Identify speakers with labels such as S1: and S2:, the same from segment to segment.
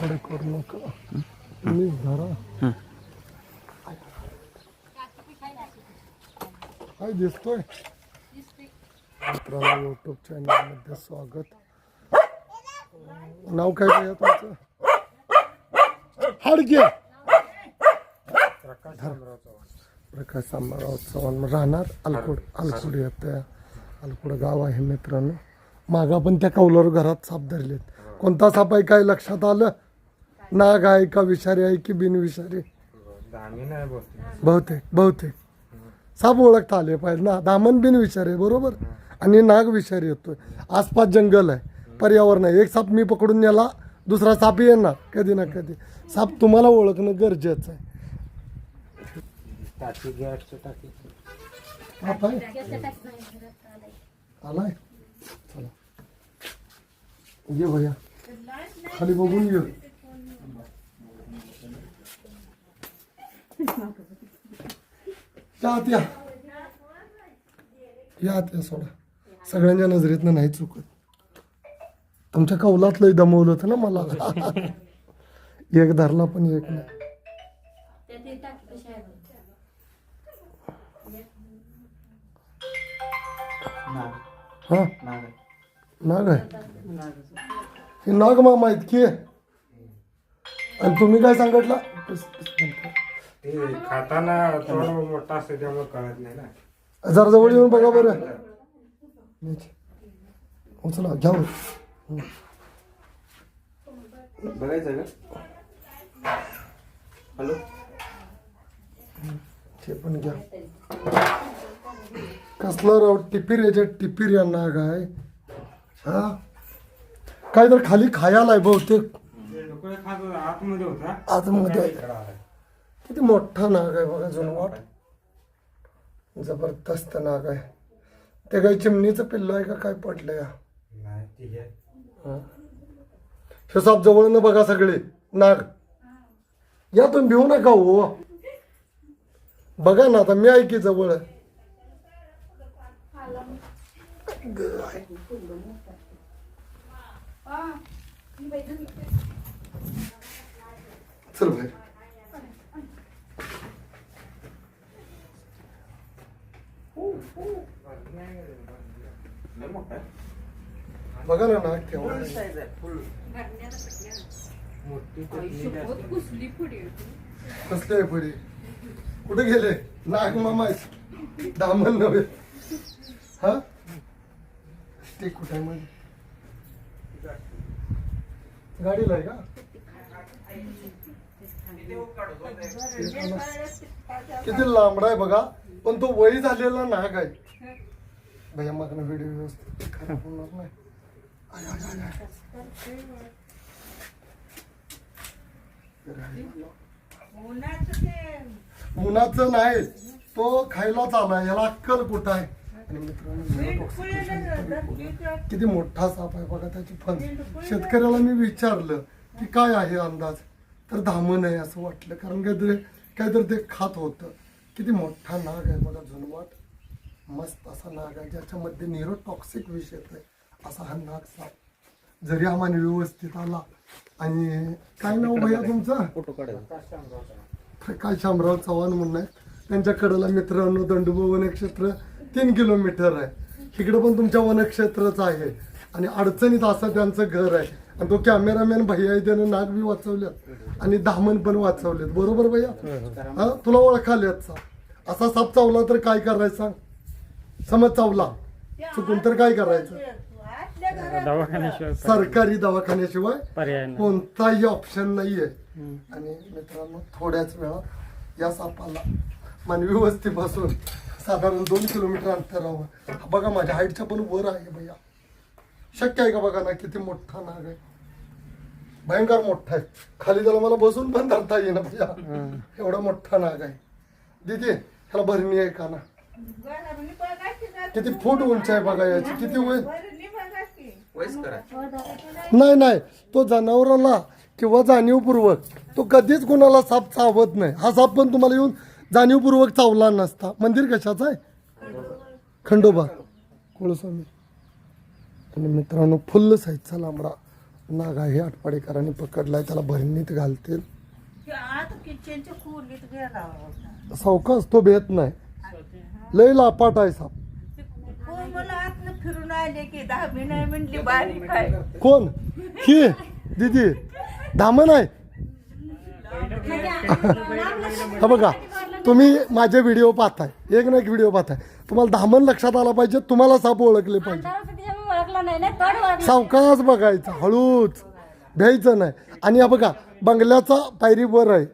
S1: थोडे करू नका मीच धरा. काय दिसतोय? मित्रांनो युट्यूब चॅनलमध्ये स्वागत. नाव काय काय तुमचं? हाडगे. प्रकाश शामराव चव्हाण. राहणार अलकोड अलकोड येते अलकोड गाव आहे मित्रांनो. मागा पण त्या कौलावर घरात साप धरलेत. कोणता साप आहे काय लक्षात आलं? नाग आहे का विषारी आहे की बिनविषारी?
S2: नाही बोलतो.
S1: बहुतेक बहुतेक. साप ओळखता आले पाहिजे ना. दामन बिन विषारी आहे बरोबर? आणि नाग विषारी येतोय. आसपास जंगल आहे पर्यावरण आहे. एक साप मी पकडून नेला दुसरा साप येणार कधी ना कधी. साप तुम्हाला ओळखणं गरजेचं आहे.
S2: टाकी गॅसची टाकी.
S1: साप आहे? आलाय? चला. ये भैया. खाली बघून ये या आत या. या आत या सोडा. सगळ्यांच्या नजरेतनं नाही चुकत. तुमच्या कौलातलंही दमवलं होतं ना मला. एक धरला पण एक नाही. हा? नाग आहे. हे नाग मामा इतकी की? आणि तुम्ही काय सांगितलं?
S2: ते खाताना थोडं मोठा असतं त्यामुळे कळत नाही ना.
S1: जरा जवळ येऊन बघा बरं. उचला घ्या बरं.
S2: बघायचं का? हॅलो?
S1: ते पण घ्या. कसलं राव टिपीर याच्या टिपीर या नाग आहे हा? काय तर खाली खायला आहे बहुतेक
S2: खात आतमध्ये होता.
S1: आतमध्ये. आहे.
S2: इकडं आलाय.
S1: किती मोठा नाग आहे बघा जुनवाट जबरदस्त नाग आहे. ते काही चिमणीचं पिल्लं आहे का? काय पडलं या हे. साप जवळ बघा सगळे नाग. या तुम्ही भिवू नका हो. बघा ना आता मी आहे की जवळ? चल बाहेर. बघा ना नाग केव्हा
S2: मोठी
S1: कसले आहे पुढे कुठे गेले? नाग मामा आहेत. दामन नव्हे. हा? ते कुठे आहे मध्ये गाडीला आहे का? किती लांबडा आहे बघा. पण तो वय झालेला नाग आहे भैया मागणं व्हिडिओ व्यवस्थित खराब होणार नाही. आय, आय, आय, आय. उन्हाचं नाही तो खायला चालू याला अक्कल कुठं आहे? आणि मित्रांनो किती मोठा साप आहे बघा त्याची फण शेतकऱ्याला मी विचारलं की काय आहे अंदाज? तर धामण आहे असं वाटलं. कारण काहीतरी काहीतरी ते खात होतं. किती मोठा नाग आहे बघा झुनवाट मस्त असा नाग आहे ज्याच्यामध्ये निरोटॉक्सिक विष येत आहे असा हा नाग साप. जरी मानवी व्यवस्थित आला आणि काय नाव भैया तुमचं? प्रकाश शामराव चव्हाण म्हणून आहे त्यांच्या कडेला मित्रांनो दंडुबा वनक्षेत्र तीन किलोमीटर आहे. इकडं पण तुमच्या वनक्षेत्रच आहे. आणि अडचणीत असं त्यांचं घर आहे. आणि तो कॅमेरामॅन भैया त्यानं नाग बी वाचवल्यात. आणि दामन पण वाचवलेत बरोबर भैया? हा? तुला ओळखाल याचा असा साप चावला तर काय करायचं सांग? समज चावला. चुकून तर काय करायचं? सरकारी दवाखान्याशिवाय कोणताही ऑप्शन नाहीये. आणि मित्रांनो थोड्याच वेळात या सापाला मानवी वस्तीपासून साधारण दोन किलोमीटर अंतरावर. बघा माझ्या हाईटच्या पण वर आहे भैया. शक्य आहे का बघा ना किती मोठा नाग आहे? भयंकर मोठा आहे. खाली त्याला मला बसून पण धरता येईना भैया एवढा मोठा नाग आहे. दिदी ह्याला भरणी आहे का ना? किती फूट उंच आहे बघा याची? किती वय? नाही नाही. तो जनावराला किंवा जाणीवपूर्वक तो कधीच कुणाला साप चावत नाही. हा साप पण तुम्हाला येऊन जाणीवपूर्वक चावला नसता. मंदिर कशाचं आहे? खंडोबा. कुळस्वामी. आणि मित्रांनो फुल्ल साईजचा लांबडा नागा हे आटपाडीकरांनी पकडलाय त्याला भरणीत घालतील.
S3: किचनच्या खोलीत गेला होता.
S1: सावकाश तो भेट नाही. लय लापाट आहे साप.
S3: कोण मला आतनं फिरून आले की नाही म्हणली बारीक आहे.
S1: कोण? ही? दीदी. धामण आहे हा बघा तुम्ही माझे व्हिडिओ पाहताय. एक ना एक व्हिडिओ पाहताय. तुम्हाला धामण लक्षात आला पाहिजे तुम्हाला साप ओळखले पाहिजे.
S4: नाही ओळखलं
S1: सावकाश बघायचं हळूच. भ्यायचं नाही. आणि हा बघा बंगल्याचा पायरी वर आहे.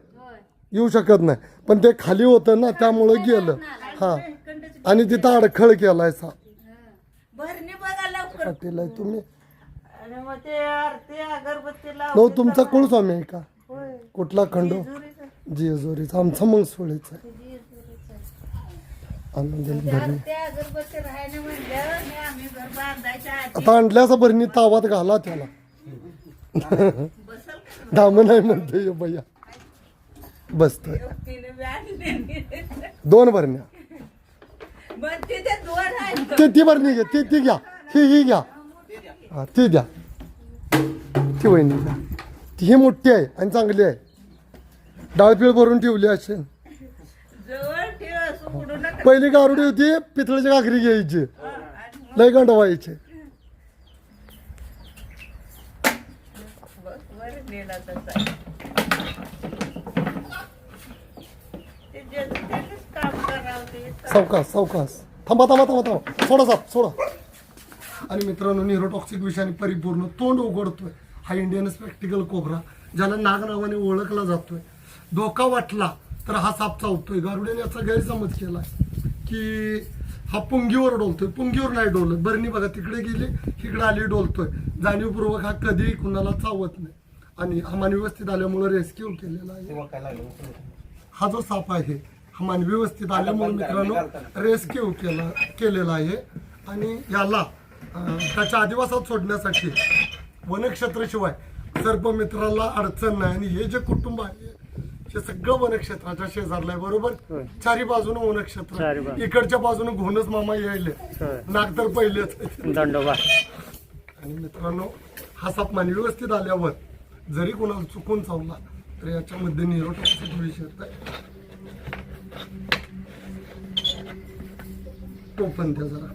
S1: येऊ शकत नाही. पण ते खाली होतं ना त्यामुळं गेलं. हा. आणि तिथं अडखळ केलाय साप
S3: भरणी बघा लवकर.
S1: पाटील आहे तुम्ही.
S3: आणि मग ते आरती अगरबत्ती
S1: नो
S3: लावली
S1: तुमचा कुळस्वामी आहे का? कुठला खंडो?
S3: जेजुरीचं.
S1: आमचा मग सोळीचा आहे आनंदील
S3: ते
S1: भरणी
S3: आरती अगरबत्ती राहायला म्हणल्यावर आणि आम्ही
S1: आता आणल्याचा भरणी तावात घाला त्याला? दाम नाही म्हणते भैया. बसतोय. दोन भरण्या. ते ती भरणी घ्या ती ती घ्या. ही ही घ्या. हा ती द्या. ती वहिनी घ्या ती ही मोठी आहे आणि चांगली आहे. डाळपीळ भरून ठेवली असेल
S3: जवळ ठेव असं उडू नका
S1: पहिली गारुडी होती पितळेची घागरी घ्यायची. लय गंड व्हायचे
S3: सावकास वर
S1: थांबा थांबा थांबा थांबा. सोडा साप सोडा. आणि मित्रांनो न्यूरोटॉक्सिक विषयाने परिपूर्ण तोंड उघडतोय. हा इंडियन स्पेक्टिकल कोबरा ज्याला नाग नावाने ओळखला जातोय. धोका वाटला तर हा साप चावतोय. गारुड्याने याचा गैरसमज केला की हा पुंगीवर डोलतोय पुंगीवर नाही डोलत. बरणी बघा तिकडे गेली इकडे आली डोलतोय. जाणीवपूर्वक हा कधीही कुणाला चावत नाही. आणि हा व्यवस्थित आल्यामुळे रेस्क्यू केलेला आहे. हा जो साप आहे हा मानवी वस्तीत आल्यामुळे मित्रांनो रेस्क्यू केला केलेला आहे. आणि याला त्याच्या आदिवासात सोडण्यासाठी वनक्षेत्राशिवाय सर्पमित्राला अडचण नाही. आणि हे जे कुटुंब आहे हे सगळं वनक्षेत्राच्या शेजारला आहे बरोबर? चारी बाजूने वनक्षेत्र. इकडच्या बाजूने घोणच मामा यायले. नाग तर पहिलेच.
S5: दंडोबा.
S1: आणि मित्रांनो हा साप मानवी व्यवस्थित आल्यावर जरी कोणाला चुकून चावला तर याच्यामध्ये निरोटॉक्सिक विषय टोपण द्या जरा.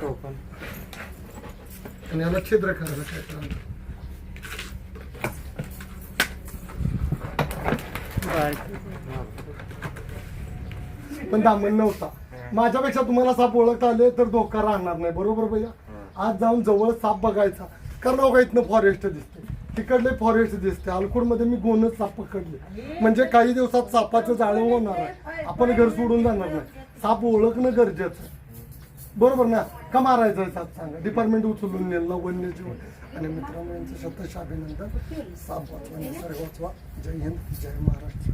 S2: टोपण.
S1: आणि याला छिद्र करायला काय करायला पण दामन नव्हता. माझ्यापेक्षा तुम्हाला साप ओळखता आले तर धोका राहणार नाही. बरोबर भैया? आज जाऊन जवळ साप बघायचा. कारण अवघा इथनं फॉरेस्ट दिसते तिकडले फॉरेस्ट दिसते अलकुडमध्ये मी गोनच साप पकडले. म्हणजे काही दिवसात सापाचं जाळं होणार आहे. आपण घर सोडून जाणार नाही. साप ओळखणं गरजेचं आहे. बरोबर ना? का मारायचं आहे साप सांगा? डिपार्टमेंट उचलून नेलं वन्यजीव आणि मित्रांनो यांचं शतश अभिनंदन साप वाचवा निसर्ग वाचवा. जय हिंद जय महाराष्ट्र.